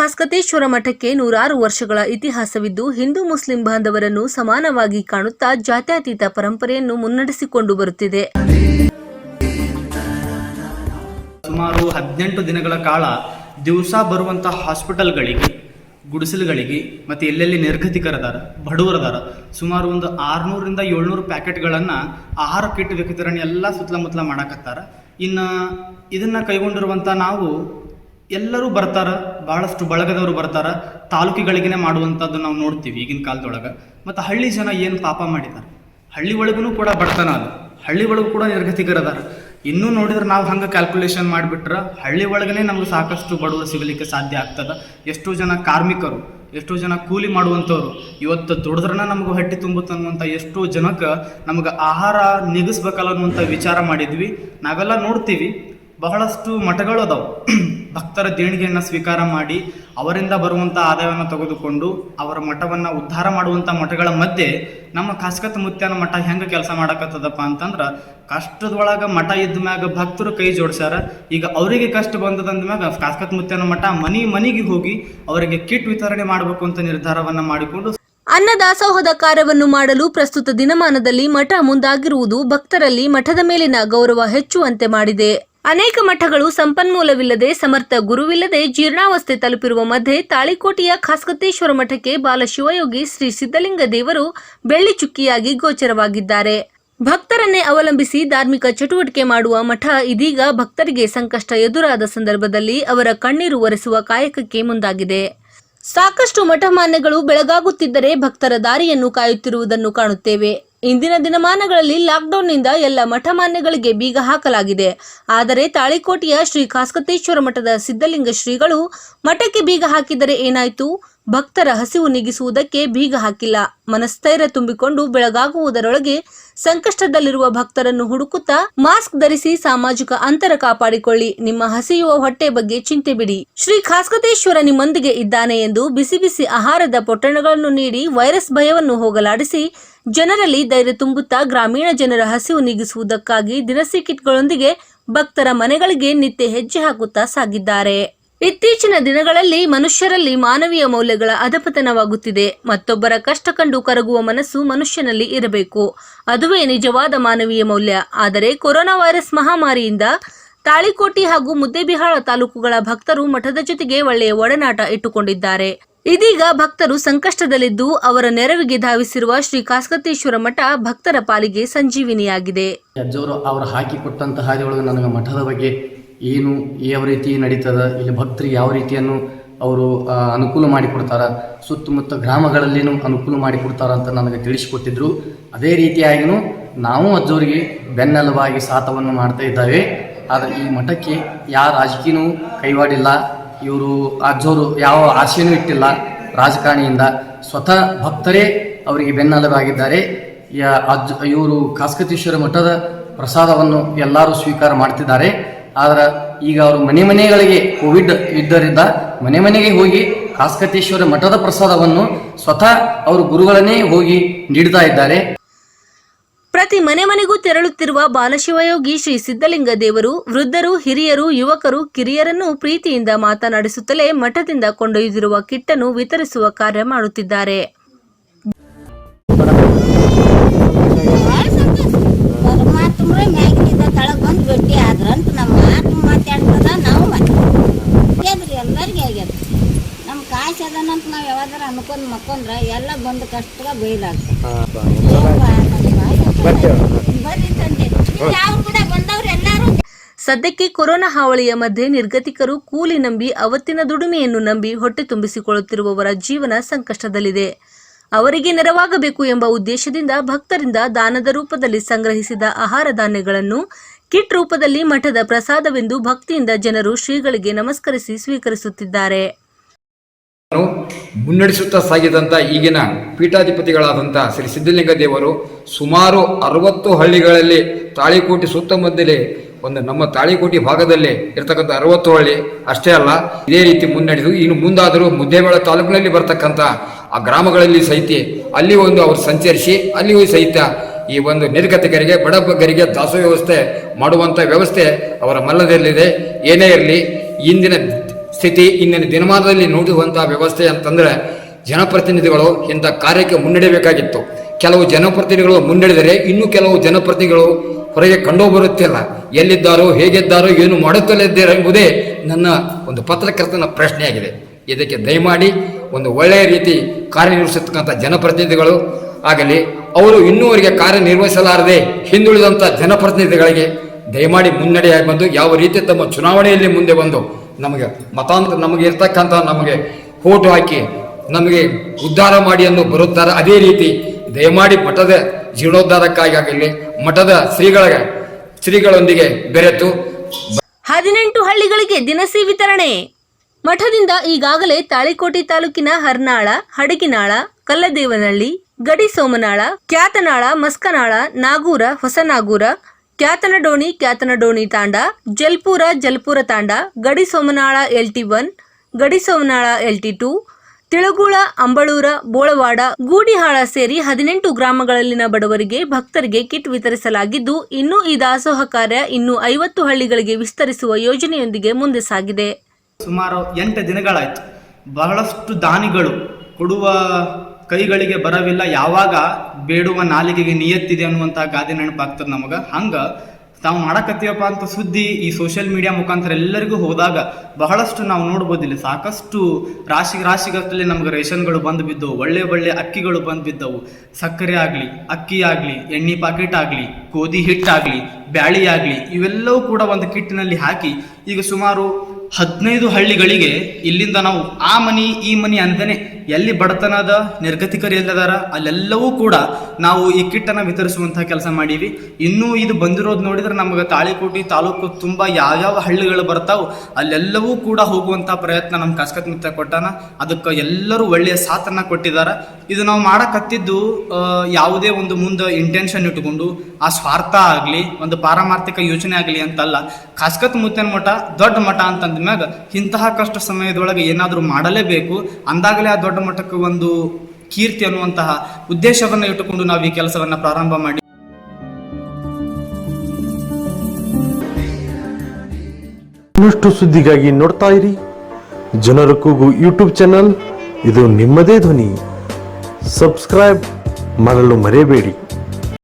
ಖಾಸ್ಕತೇಶ್ವರ ಮಠಕ್ಕೆ ನೂರಾರು ವರ್ಷಗಳ ಇತಿಹಾಸವಿದ್ದು ಹಿಂದೂ ಮುಸ್ಲಿಂ ಬಾಂಧವರನ್ನು ಸಮಾನವಾಗಿ ಕಾಣುತ್ತಾ ಜಾತ್ಯತೀತ ಪರಂಪರೆಯನ್ನು ಮುನ್ನಡೆಸಿಕೊಂಡು ಬರುತ್ತಿದೆ. ಸುಮಾರು ಹದಿನೆಂಟು ದಿನಗಳ ಕಾಲ ದಿವಸ ಬರುವಂತಹ ಹಾಸ್ಪಿಟಲ್ಗಳಿಗೆ, ಗುಡಿಸಲುಗಳಿಗೆ ಮತ್ತು ಎಲ್ಲೆಲ್ಲಿ ನಿರ್ಗತಿಕರದಾರ, ಬಡವರದಾರ ಸುಮಾರು ಒಂದು ಆರುನೂರಿಂದ ಏಳ್ನೂರು ಪ್ಯಾಕೆಟ್ಗಳನ್ನು ಆಹಾರ ಕಿಟ್ ವಿತರಣೆ ಎಲ್ಲ ಸುತ್ತಮುತ್ತಲ ಮಾಡಕತ್ತಾರ. ಇನ್ನು ಇದನ್ನು ಕೈಗೊಂಡಿರುವಂಥ ನಾವು ಎಲ್ಲರೂ ಬರ್ತಾರ, ಬಹಳಷ್ಟು ಬಳಗದವರು ಬರ್ತಾರ ತಾಲೂಕಿಗಳಿಗೇ ಮಾಡುವಂಥದ್ದು ನಾವು ನೋಡ್ತೀವಿ ಈಗಿನ ಕಾಲದೊಳಗೆ. ಮತ್ತು ಹಳ್ಳಿ ಜನ ಏನು ಪಾಪ ಮಾಡಿದ್ದಾರೆ ಹಳ್ಳಿ ಒಳಗೂ ಕೂಡ ಬಡತನ ಅದು. ಹಳ್ಳಿ ಒಳಗೂ ಕೂಡ ನಿರ್ಗತಿಕರದಾರ. ಇನ್ನೂ ನೋಡಿದ್ರೆ ನಾವು ಹಂಗೆ ಕ್ಯಾಲ್ಕುಲೇಷನ್ ಮಾಡಿಬಿಟ್ರೆ ಹಳ್ಳಿ ಒಳಗೇ ನಮ್ಗೆ ಸಾಕಷ್ಟು ಬಡವರು ಸಿಗಲಿಕ್ಕೆ ಸಾಧ್ಯ ಆಗ್ತದೆ. ಎಷ್ಟೋ ಜನ ಕಾರ್ಮಿಕರು, ಎಷ್ಟೋ ಜನ ಕೂಲಿ ಮಾಡುವಂಥವ್ರು, ಇವತ್ತು ದುಡಿದ್ರನ ನಮಗೆ ಹೊಟ್ಟೆ ತುಂಬುತ್ತೆ ಅನ್ನುವಂಥ ಎಷ್ಟೋ ಜನಕ್ಕೆ ನಮ್ಗೆ ಆಹಾರ ನಿಗಿಸ್ಬೇಕಲ್ಲ ಅನ್ನುವಂಥ ವಿಚಾರ ಮಾಡಿದ್ವಿ. ನಾವೆಲ್ಲ ನೋಡ್ತೀವಿ. ಬಹಳಷ್ಟು ಮಠಗಳು ಅದಾವು. ಭಕ್ತರ ದೇಣಿಗೆಯನ್ನು ಸ್ವೀಕಾರ ಮಾಡಿ ಅವರಿಂದ ಬರುವಂಥ ಆದಾಯವನ್ನು ತೆಗೆದುಕೊಂಡು ಅವರ ಮಠವನ್ನು ಉದ್ಧಾರ ಮಾಡುವಂಥ ಮಠಗಳ ಮಧ್ಯೆ ನಮ್ಮ ಕಾಸ್ಕತ್ ಮುತ್ಯಾನ ಮಠ ಹೆಂಗೆ ಕೆಲಸ ಮಾಡಕತ್ತದಪ್ಪ ಅಂತಂದ್ರೆ ಕಷ್ಟದೊಳಗೆ ಮಠ ಇದ್ದ ಮ್ಯಾಗ ಭಕ್ತರು ಕೈ ಜೋಡಿಸ್ಯಾರ. ಈಗ ಅವರಿಗೆ ಕಷ್ಟ ಬಂದದಂದ ಮ್ಯಾಗ ಕಾಸ್ಕತ್ ಮುತ್ಯಾನ ಮಠ ಮನಿ ಮನಿಗೆ ಹೋಗಿ ಅವರಿಗೆ ಕಿಟ್ ವಿತರಣೆ ಮಾಡಬೇಕು ಅಂತ ನಿರ್ಧಾರವನ್ನು ಮಾಡಿಕೊಂಡು ಅನ್ನದಾಸೋಹದ ಕಾರ್ಯವನ್ನು ಮಾಡಲು ಪ್ರಸ್ತುತ ದಿನಮಾನದಲ್ಲಿ ಮಠ ಮುಂದಾಗಿರುವುದು ಭಕ್ತರಲ್ಲಿ ಮಠದ ಮೇಲಿನ ಗೌರವ ಹೆಚ್ಚುವಂತೆ ಮಾಡಿದೆ. ಅನೇಕ ಮಠಗಳು ಸಂಪನ್ಮೂಲವಿಲ್ಲದೆ ಸಮರ್ಥ ಗುರುವಿಲ್ಲದೆ ಜೀರ್ಣಾವಸ್ಥೆ ತಲುಪಿರುವ ಮಧ್ಯೆ ತಾಳಿಕೋಟೆಯ ಖಾಸ್ಕತೇಶ್ವರ ಮಠಕ್ಕೆ ಬಾಲಶಿವಯೋಗಿ ಶ್ರೀ ಸಿದ್ಧಲಿಂಗ ದೇವರು ಬೆಳ್ಳಿ ಚುಕ್ಕಿಯಾಗಿ ಗೋಚರವಾಗಿದ್ದಾರೆ. ಭಕ್ತರನ್ನೇ ಅವಲಂಬಿಸಿ ಧಾರ್ಮಿಕ ಚಟುವಟಿಕೆ ಮಾಡುವ ಮಠ ಇದೀಗ ಭಕ್ತರಿಗೆ ಸಂಕಷ್ಟ ಎದುರಾದ ಸಂದರ್ಭದಲ್ಲಿ ಅವರ ಕಣ್ಣೀರು ಒರೆಸುವ ಕಾಯಕಕ್ಕೆ ಮುಂದಾಗಿದೆ. ಸಾಕಷ್ಟು ಮಠಮಾನ್ಯಗಳು ಬೆಳಗಾಗುತ್ತಿದ್ದರೆ ಭಕ್ತರ ದಾರಿಯನ್ನು ಕಾಯುತ್ತಿರುವುದನ್ನು ಕಾಣುತ್ತೇವೆ. ಇಂದಿನ ದಿನಮಾನಗಳಲ್ಲಿ ಲಾಕ್ಡೌನ್ನಿಂದ ಎಲ್ಲ ಮಠಮಾನ್ಯಗಳಿಗೆ ಬೀಗ ಹಾಕಲಾಗಿದೆ. ಆದರೆ ತಾಳಿಕೋಟೆಯ ಶ್ರೀ ಕಾಸ್ಕತೇಶ್ವರ ಮಠದ ಸಿದ್ಧಲಿಂಗ ಶ್ರೀಗಳು ಮಠಕ್ಕೆ ಬೀಗ ಹಾಕಿದರೆ ಏನಾಯಿತು? ಭಕ್ತರ ಹಸಿವು ನೀಗಿಸುವುದಕ್ಕೆ ಬೀಗ ಹಾಕಿಲ್ಲ. ಮನಸ್ಥೈರ್ಯ ತುಂಬಿಕೊಂಡು ಬೆಳಗಾಗುವುದರೊಳಗೆ ಸಂಕಷ್ಟದಲ್ಲಿರುವ ಭಕ್ತರನ್ನು ಹುಡುಕುತ್ತಾ ಮಾಸ್ಕ್ ಧರಿಸಿ ಸಾಮಾಜಿಕ ಅಂತರ ಕಾಪಾಡಿಕೊಳ್ಳಿ. ನಿಮ್ಮ ಹಸಿಯುವ ಹೊಟ್ಟೆ ಬಗ್ಗೆ ಚಿಂತೆ ಬಿಡಿ. ಶ್ರೀ ಖಾಸ್ಕತೇಶ್ವರ ನಿಮ್ಮೊಂದಿಗೆ ಇದ್ದಾನೆ ಎಂದು ಬಿಸಿ ಬಿಸಿ ಆಹಾರದ ಪೊಟ್ಟಣಗಳನ್ನು ನೀಡಿ ವೈರಸ್ ಭಯವನ್ನು ಹೋಗಲಾಡಿಸಿ ಜನರಲ್ಲಿ ಧೈರ್ಯ ತುಂಬುತ್ತಾ ಗ್ರಾಮೀಣ ಜನರ ಹಸಿವು ನೀಗಿಸುವುದಕ್ಕಾಗಿ ದಿನಸಿ ಕಿಟ್ಗಳೊಂದಿಗೆ ಭಕ್ತರ ಮನೆಗಳಿಗೆ ನಿತ್ಯ ಹೆಜ್ಜೆ ಹಾಕುತ್ತಾ ಸಾಗಿದ್ದಾರೆ. ಇತ್ತೀಚಿನ ದಿನಗಳಲ್ಲಿ ಮನುಷ್ಯರಲ್ಲಿ ಮಾನವೀಯ ಮೌಲ್ಯಗಳ ಅಧಪತನವಾಗುತ್ತಿದೆ. ಮತ್ತೊಬ್ಬರ ಕಷ್ಟ ಕಂಡು ಕರಗುವ ಮನಸ್ಸು ಮನುಷ್ಯನಲ್ಲಿ ಇರಬೇಕು. ಅದುವೇ ನಿಜವಾದ ಮಾನವೀಯ ಮೌಲ್ಯ. ಆದರೆ ಕೊರೋನಾ ವೈರಸ್ ಮಹಾಮಾರಿಯಿಂದ ತಾಳಿಕೋಟಿ ಹಾಗೂ ಮುದ್ದೇಬಿಹಾಳ ತಾಲೂಕುಗಳ ಭಕ್ತರು ಮಠದ ಜೊತೆಗೆ ಒಳ್ಳೆಯ ಒಡನಾಟ ಇಟ್ಟುಕೊಂಡಿದ್ದಾರೆ. ಇದೀಗ ಭಕ್ತರು ಸಂಕಷ್ಟದಲ್ಲಿದ್ದು ಅವರ ನೆರವಿಗೆ ಧಾವಿಸಿರುವ ಶ್ರೀ ಕಾಸ್ಕತೇಶ್ವರ ಮಠ ಭಕ್ತರ ಪಾಲಿಗೆ ಸಂಜೀವಿನಿಯಾಗಿದೆ. ಅಜ್ಜವರು ಅವರು ಹಾಕಿ ಕೊಟ್ಟಂಥ ಹಾದಿಯೊಳಗೆ ನನಗೆ ಮಠದ ಬಗ್ಗೆ ಏನು, ಯಾವ ರೀತಿ ನಡೀತದ, ಇಲ್ಲಿ ಭಕ್ತರಿಗೆ ಯಾವ ರೀತಿಯನ್ನು ಅವರು ಅನುಕೂಲ ಮಾಡಿಕೊಡ್ತಾರ, ಸುತ್ತಮುತ್ತ ಗ್ರಾಮಗಳಲ್ಲಿನೂ ಅನುಕೂಲ ಮಾಡಿಕೊಡ್ತಾರ ಅಂತ ನನಗೆ ತಿಳಿಸಿಕೊಟ್ಟಿದ್ರು. ಅದೇ ರೀತಿಯಾಗಿಯೂ ನಾವು ಅಜ್ಜವರಿಗೆ ಬೆನ್ನೆಲುಬಾಗಿ ಸಾಥವನ್ನು ಮಾಡ್ತಾ ಇದ್ದಾವೆ. ಆದರೆ ಈ ಮಠಕ್ಕೆ ಯಾವ ರಾಜಕೀಯನೂ ಕೈವಾಡಿಲ್ಲ. ಇವರು ಅಜ್ಜೋರು ಯಾವ ಆಸೆಯೂ ಇಟ್ಟಿಲ್ಲ ರಾಜಕಾರಣಿಯಿಂದ. ಸ್ವತಃ ಭಕ್ತರೇ ಅವರಿಗೆ ಬೆನ್ನೆಲುಬಾಗಿದ್ದಾರೆ. ಅಜ್ಜ, ಇವರು ಕಾಸ್ಕತೇಶ್ವರ ಮಠದ ಪ್ರಸಾದವನ್ನು ಎಲ್ಲರೂ ಸ್ವೀಕಾರ ಮಾಡ್ತಿದ್ದಾರೆ. ಆದರೆ ಈಗ ಅವರು ಮನೆ ಮನೆಗಳಿಗೆ ಕೋವಿಡ್ ಇದ್ದರಿಂದ ಮನೆ ಮನೆಗೆ ಹೋಗಿ ಕಾಸ್ಕತೇಶ್ವರ ಮಠದ ಪ್ರಸಾದವನ್ನು ಸ್ವತಃ ಅವರು ಗುರುಗಳನ್ನೇ ಹೋಗಿ ನೀಡ್ತಾ ಇದ್ದಾರೆ. ಪ್ರತಿ ಮನೆ ಮನೆಗೂ ತೆರಳುತ್ತಿರುವ ಬಾಲಶಿವಯೋಗಿ ಶ್ರೀ ಸಿದ್ದಲಿಂಗ ದೇವರು ವೃದ್ಧರು ಹಿರಿಯರು ಯುವಕರು ಕಿರಿಯರನ್ನು ಪ್ರೀತಿಯಿಂದ ಮಾತನಾಡಿಸುತ್ತಲೇ ಮಠದಿಂದ ಕೊಂಡೊಯ್ದಿರುವ ಕಿಟ್ಟನ್ನು ವಿತರಿಸುವ ಕಾರ್ಯ ಮಾಡುತ್ತಿದ್ದಾರೆ. ನಮ್ಮ ನಾವು ಅದನಂತ ಯಾವಾಗಾರ ಅನ್ಕೊಂಡ್ ಮಕ್ಕೊಂಡ್ರ ಎಲ್ಲ ಬಂದು ಕಷ್ಟ ಬೈಲಾಗ್ತದೆ ಬರ್ರಿ ತಂದೆ ಯಾವ ಕೂಡ ಬಂದವ್ರು ಎಲ್ಲಾರು ಸದ್ಯಕ್ಕೆ ಕೊರೋನಾ ಹಾವಳಿಯ ಮಧ್ಯೆ ನಿರ್ಗತಿಕರು ಕೂಲಿ ನಂಬಿ ಅವತ್ತಿನ ದುಡಿಮೆಯನ್ನು ನಂಬಿ ಹೊಟ್ಟೆ ತುಂಬಿಸಿಕೊಳ್ಳುತ್ತಿರುವವರ ಜೀವನ ಸಂಕಷ್ಟದಲ್ಲಿದೆ. ಅವರಿಗೆ ನೆರವಾಗಬೇಕು ಎಂಬ ಉದ್ದೇಶದಿಂದ ಭಕ್ತರಿಂದ ದಾನದ ರೂಪದಲ್ಲಿ ಸಂಗ್ರಹಿಸಿದ ಆಹಾರ ಧಾನ್ಯಗಳನ್ನು ಕಿಟ್ ರೂಪದಲ್ಲಿ ಮಠದ ಪ್ರಸಾದವೆಂದು ಭಕ್ತಿಯಿಂದ ಜನರು ಶ್ರೀಗಳಿಗೆ ನಮಸ್ಕರಿಸಿ ಸ್ವೀಕರಿಸುತ್ತಿದ್ದಾರೆ. ಮುನ್ನಡೆಸುತ್ತಾ ಸಾಗಿದಂಥ ಈಗಿನ ಪೀಠಾಧಿಪತಿಗಳಾದಂಥ ಶ್ರೀ ಸಿದ್ಧಲಿಂಗ ದೇವರು ಸುಮಾರು ಅರವತ್ತು ಹಳ್ಳಿಗಳಲ್ಲಿ ತಾಳಿಕೋಟಿ ಸುತ್ತಮುತ್ತಲೇ ಒಂದು ನಮ್ಮ ತಾಳಿಕೋಟಿ ಭಾಗದಲ್ಲಿ ಇರತಕ್ಕಂಥ ಅರವತ್ತು ಹಳ್ಳಿ ಅಷ್ಟೇ ಅಲ್ಲ, ಇದೇ ರೀತಿ ಮುನ್ನಡೆದು ಇನ್ನು ಮುಂದಾದರೂ ಮುದ್ದೇಬೇಳ ತಾಲೂಕಿನಲ್ಲಿ ಬರ್ತಕ್ಕಂಥ ಆ ಗ್ರಾಮಗಳಲ್ಲಿ ಸಹಿತ ಅಲ್ಲಿ ಒಂದು ಅವರು ಸಂಚರಿಸಿ ಅಲ್ಲಿಯೂ ಸಹಿತ ಈ ಒಂದು ನಿರ್ಗತಿಕರಿಗೆ ಬಡಬಗ್ಗರಿಗೆ ದಾಸೋ ವ್ಯವಸ್ಥೆ ಮಾಡುವಂಥ ವ್ಯವಸ್ಥೆ ಅವರ ಮಲ್ಲದಲ್ಲಿದೆ. ಏನೇ ಇರಲಿ, ಇಂದಿನ ಸ್ಥಿತಿ ಇಂದಿನ ದಿನಮಾನದಲ್ಲಿ ನೋಡಿರುವಂತಹ ವ್ಯವಸ್ಥೆ ಅಂತಂದ್ರೆ ಜನಪ್ರತಿನಿಧಿಗಳು ಇಂಥ ಕಾರ್ಯಕ್ಕೆ ಮುನ್ನಡೆಯಬೇಕಾಗಿತ್ತು. ಕೆಲವು ಜನಪ್ರತಿನಿಧಿಗಳು ಮುನ್ನಡೆದರೆ ಇನ್ನೂ ಕೆಲವು ಜನಪ್ರತಿನಿಧಿಗಳು ಹೊರಗೆ ಕಂಡು ಬರುತ್ತಿಲ್ಲ ಎಲ್ಲಿದ್ದಾರೋ, ಹೇಗಿದ್ದಾರೋ, ಏನು ಮಾಡುತ್ತಲಿದ್ದಾರೆ ಎಂಬುದೇ ನನ್ನ ಒಂದು ಪತ್ರಕರ್ತನ ಪ್ರಶ್ನೆಯಾಗಿದೆ. ಇದಕ್ಕೆ ದಯಮಾಡಿ ಒಂದು ಒಳ್ಳೆಯ ರೀತಿ ಕಾರ್ಯನಿರ್ವಹಿಸತಕ್ಕಂಥ ಜನಪ್ರತಿನಿಧಿಗಳು ಆಗಲಿ, ಅವರು ಇನ್ನೂವರೆಗೆ ಕಾರ್ಯನಿರ್ವಹಿಸಲಾರದೆ ಹಿಂದುಳಿದಂಥ ಜನಪ್ರತಿನಿಧಿಗಳಿಗೆ ದಯಮಾಡಿ ಮುನ್ನಡೆಯಾಗಿ ಬಂದು ಯಾವ ರೀತಿ ತಮ್ಮ ಚುನಾವಣೆಯಲ್ಲಿ ಮುಂದೆ ಬಂದು ನಮಗೆ ಮತಾಂತರ ನಮಗೆ ಇರ್ತಕ್ಕಂಥ ನಮಗೆ ಓಟು ಹಾಕಿ ನಮಗೆ ಉದ್ಧಾರ ಮಾಡಿ ಎಂದು ಬರುತ್ತಾರೆ ಅದೇ ರೀತಿ ದಯಮಾಡಿ ಮಠದ ಜೀರ್ಣೋದ್ಧಾರಕ್ಕಾಗಿ ಆಗಲಿ, ಮಠದ ಶ್ರೀಗಳ ಶ್ರೀಗಳೊಂದಿಗೆ ಬೆರೆತು ಹದಿನೆಂಟು ಹಳ್ಳಿಗಳಿಗೆ ದಿನಸಿ ವಿತರಣೆ. ಮಠದಿಂದ ಈಗಾಗಲೇ ತಾಳಿಕೋಟೆ ತಾಲೂಕಿನ ಹರ್ನಾಳ, ಹಡಗಿನಾಳ, ಕಲ್ಲದೇವನಹಳ್ಳಿ, ಗಡಿ ಸೋಮನಾಳ, ಕ್ಯಾತನಾಳ, ಮಸ್ಕನಾಳ, ನಾಗೂರ, ಹೊಸನಾಗೂರ ಕ್ಯಾತನಡೋಣಿ ಕ್ಯಾತನಡೋಣಿ ತಾಂಡ, ಜಲ್ಪುರ ಜಲ್ಪುರ ತಾಂಡ, ಗಡಿ ಸೋಮನಾಳ ಎಲ್ ಟಿ ಒನ್, ಗಡಿ Somanal L T two, Tilagul, Ambalur, Bolwad, Gudihal ಸೇರಿ ಹದಿನೆಂಟು ಗ್ರಾಮಗಳಲ್ಲಿನ ಬಡವರಿಗೆ ಭಕ್ತರಿಗೆ ಕಿಟ್ ವಿತರಿಸಲಾಗಿದ್ದು, ಇನ್ನು ಈ ದಾಸೋಹ ಕಾರ್ಯ ಇನ್ನು ಐವತ್ತು ಹಳ್ಳಿಗಳಿಗೆ ವಿಸ್ತರಿಸುವ ಯೋಜನೆಯೊಂದಿಗೆ ಮುಂದೆ ಸಾಗಿದೆ. ಸುಮಾರು ಎಂಟು ದಿನಗಳಾಯಿತು. ಬಹಳಷ್ಟು ದಾನಿಗಳು ಕೊಡುವ ಕೈಗಳಿಗೆ ಬರವಿಲ್ಲ, ಯಾವಾಗ ಬೇಡುವ ನಾಲಿಗೆಗೆ ನಿಯತ್ತಿದೆ ಅನ್ನುವಂಥ ಗಾದೆ ನೆನಪಾಗ್ತದೆ ನಮಗೆ. ಹಂಗೆ ತಾವು ಮಾಡಕತ್ತೀವಪ್ಪ ಅಂತ ಸುದ್ದಿ ಈ ಸೋಷಿಯಲ್ ಮೀಡಿಯಾ ಮುಖಾಂತರ ಎಲ್ಲರಿಗೂ ಹೋದಾಗ ಬಹಳಷ್ಟು ನಾವು ನೋಡ್ಬೋದಿಲ್ಲ. ಸಾಕಷ್ಟು ರಾಶಿ ರಾಶಿಗಟ್ಟಲೆ ನಮ್ಗೆ ರೇಷನ್ಗಳು ಬಂದು ಬಿದ್ದವು, ಒಳ್ಳೆ ಒಳ್ಳೆ ಅಕ್ಕಿಗಳು ಬಂದು ಬಿದ್ದವು. ಸಕ್ಕರೆ ಆಗಲಿ, ಅಕ್ಕಿ ಆಗಲಿ, ಎಣ್ಣೆ ಪಾಕೆಟ್ ಆಗಲಿ, ಗೋಧಿ ಹಿಟ್ಟಾಗಲಿ, ಬ್ಯಾಳಿ ಆಗಲಿ, ಇವೆಲ್ಲವೂ ಕೂಡ ಒಂದು ಕಿಟ್ಟಿನಲ್ಲಿ ಹಾಕಿ ಈಗ ಸುಮಾರು ಹದಿನೈದು ಹಳ್ಳಿಗಳಿಗೆ ಇಲ್ಲಿಂದ ನಾವು ಆ ಮನಿ, ಈ ಮನಿ ಅಂತಾನೆ ಎಲ್ಲಿ ಬಡತನದ ನಿರ್ಗತಿಕರು ಎಲ್ಲದಾರ, ಅಲ್ಲೆಲ್ಲವೂ ಕೂಡ ನಾವು ಈ ಕಿಟ್ಟನ್ನು ವಿತರಿಸುವಂತಹ ಕೆಲಸ ಮಾಡೀವಿ. ಇನ್ನೂ ಇದು ಬಂದಿರೋದು ನೋಡಿದ್ರೆ ನಮಗೆ ತಾಳಿಕೋಟಿ ತಾಲೂಕು ತುಂಬ ಯಾವ್ಯಾವ ಹಳ್ಳಿಗಳು ಬರ್ತಾವು ಅಲ್ಲೆಲ್ಲವೂ ಕೂಡ ಹೋಗುವಂಥ ಪ್ರಯತ್ನ ನಮ್ಮ ಕಸ್ಕತ್ ಮಿತ್ರ ಕೊಟ್ಟಾನ. ಅದಕ್ಕೆ ಎಲ್ಲರೂ ಒಳ್ಳೆಯ ಸಾಥನ್ನ ಕೊಟ್ಟಿದ್ದಾರೆ ಇದು ನಾವು ಮಾಡಕತ್ತಿದ್ದು ಯಾವುದೇ ಒಂದು ಮುಂದೆ ಇಂಟೆನ್ಷನ್ ಇಟ್ಕೊಂಡು, ಆ ಸ್ವಾರ್ಥ ಆಗಲಿ, ಒಂದು ಪಾರಮಾರ್ಥಿಕ ಯೋಚನೆ ಆಗಲಿ ಅಂತಲ್ಲ. ಖಾಸ್ಕತ್ ಮುತ್ತನ ಮಠ ದೊಡ್ಡ ಮಠ ಅಂತಂದ ಮ್ಯಾಗ ಇಂತಹ ಕಷ್ಟ ಸಮಯದೊಳಗೆ ಏನಾದರೂ ಮಾಡಲೇಬೇಕು, ಅಂದಾಗಲೇ ಆ ದೊಡ್ಡ ಮಟ್ಟಕ್ಕೆ ಒಂದು ಕೀರ್ತಿ ಅನ್ನುವಂತಹ ಉದ್ದೇಶವನ್ನು ಇಟ್ಟುಕೊಂಡು ನಾವು ಈ ಕೆಲಸವನ್ನು ಪ್ರಾರಂಭ ಮಾಡಿ. ಇನ್ನಷ್ಟು ಸುದ್ದಿಗಾಗಿ ನೋಡ್ತಾ ಇರಿ. ಜನರ ಕೂಗು ಯೂಟ್ಯೂಬ್ ಚಾನಲ್. ಇದು ನಿಮ್ಮದೇ ಧ್ವನಿ. ಸಬ್ಸ್ಕ್ರೈಬ್ ಮಾಡಲು ಮರೆಯಬೇಡಿ.